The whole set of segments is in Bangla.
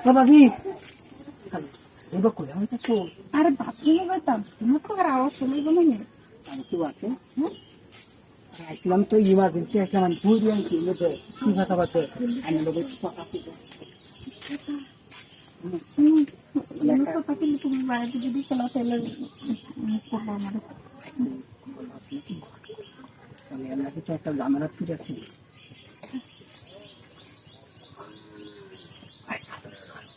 ও ভাবি এবার তো শোন আরে বাথরুমে যেতাম তোমার তো আর আওয়াজ শুনবে বলে নি আমি তো আছে আসলাম তো ইমার্জেন্সি আসলাম আমি ভুল দিয়ে আনছি লোকে কি ভাষা বলতে আমি লোকে কথা তুমি কথা কিন্তু তুমি বাইরে যদি খেলা ফেলে করব আমাদের আমি এলাকায় তো একটা জামেলা ছুটেছি তোমাদের কাছে একটা কই তোমার আরে ইনো তোমার বাড়ি থেকে তুমি আলাদা মানুষ আছে দেখে দেখো বাইরে লোক হাসানো সাইডে বানায়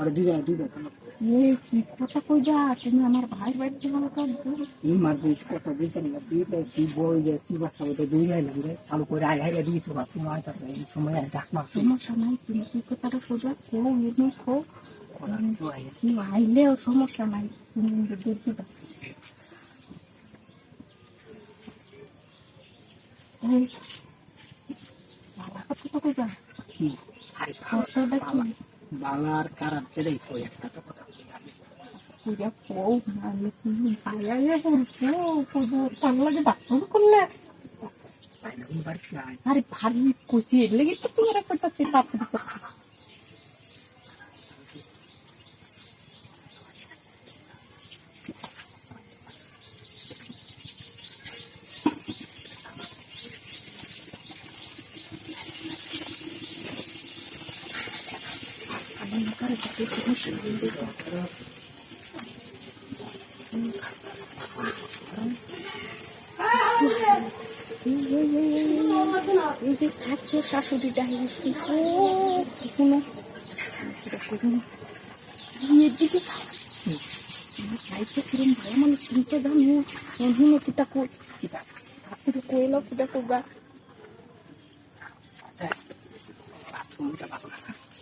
আর দুজনে দুই এই কি কথা কই যা তুমি আমার ভাই বাড়িতে ভালো কাঁদবো ইমার্জেন্সি কত দিতে নিয়ে দিতে কি বই যে কি বাসা দুই আইলাম রে চালু করে আই আই দিই তো বাথরুম তারপরে এই সময় আর ডাক মাস সমস্যা নাই তুমি কি কথাটা খোঁজা কো এমনি খো কি আইলেও সমস্যা নাই তুমি এই, বাবা যা? কি? আরে কি? বালার কারার চেড়েই কই একটা তো কথা পুরা বউ মানে পায়া বলছো পুরো তার লাগে বাথরুম করলে? আরে ভারী কুচি এর লেগে তো তুমি একটা করতেছি সমস্যা নেই দেখো এই যে খাচ্ছে বিয়ের দিকে খাইতে কিরম ভালো মানুষ শুনতে জানো অধীন কিতা কিতা হাতুরে কইলো কিতা কইবা আচ্ছা ভালো না না